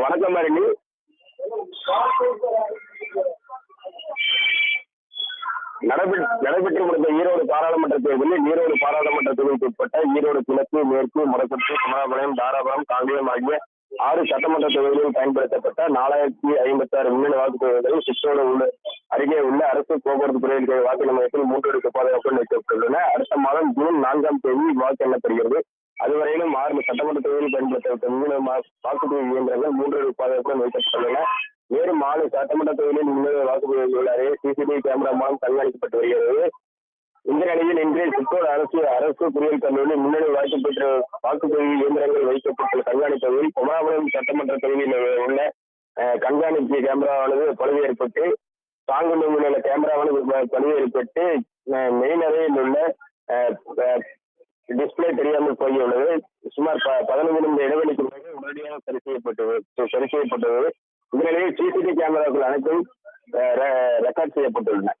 வணக்கம் மாரினி நடைபெற்று முடிந்த ஈரோடு பாராளுமன்ற தேர்தலில் ஈரோடு பாராளுமன்ற தொகுதிக்கு உட்பட்ட ஈரோடு கிழக்கு மேற்கு முடக்கத்து குமராபாளையம் தாராபுரம் காங்கேயம் ஆகிய ஆறு சட்டமன்ற தொகுதிகளில் பயன்படுத்தப்பட்ட நாலாயிரத்தி ஐம்பத்தி ஆறு மின்னணு வாக்குப்பதிவுகளில் சிற்றோடு உள்ள அருகே உள்ள அரசு போக்குவரத்து துறையில் வாக்கு நிலையத்தில் மூன்று பாதுகாப்பு பாதுகாப்புகள் வைக்கப்பட்டுள்ளன அடுத்த மாதம் ஜூன் நான்காம் தேதி வாக்கு எண்ணப்படுகிறது. அதுவரையிலும் ஆறு சட்டமன்ற தொகுதியில் பயன்படுத்தப்பட்ட மூணு வாக்குப்பதிவு இயந்திரங்கள் மூன்று பாதுகாப்பு பாதுகாப்புடன் வைக்கப்பட்டுள்ளன மேலும் ஆறு சட்டமன்ற தொகுதியில் முன்னேற வாக்குப்பதிவு உள்ளாரே சிசிடிவி கேமரா மூலம் கண்காணிக்கப்பட்டு வருகிறது. இந்த நிலையில் இன்று சித்தூர் அரசு அரசு பொறியியல் கல்லூரியில் முன்னணி வாக்குப்பெற்ற வாக்குப்பதிவு இயந்திரங்கள் வைக்கப்பட்டுள்ள கண்காணிப்பதில் குமராபுரம் சட்டமன்ற தொகுதியில் உள்ள கண்காணிப்பு கேமராவானது பழுது ஏற்பட்டு தாங்குமூங்கில கேமராவில் பதிவேறு பெற்று மெயின் அறையில் உள்ள டிஸ்பிளே தெரியாமல் போயுள்ளது சுமார் பதினைந்து நிமிட இடைவெளிக்கு பிறகு உடனடியாக சரி செய்யப்பட்டது சரி செய்யப்பட்டது இந்த நிலையில் சிசிடிவி கேமராக்கள் அனைத்தும் ரெக்கார்ட் செய்யப்பட்டுள்ளன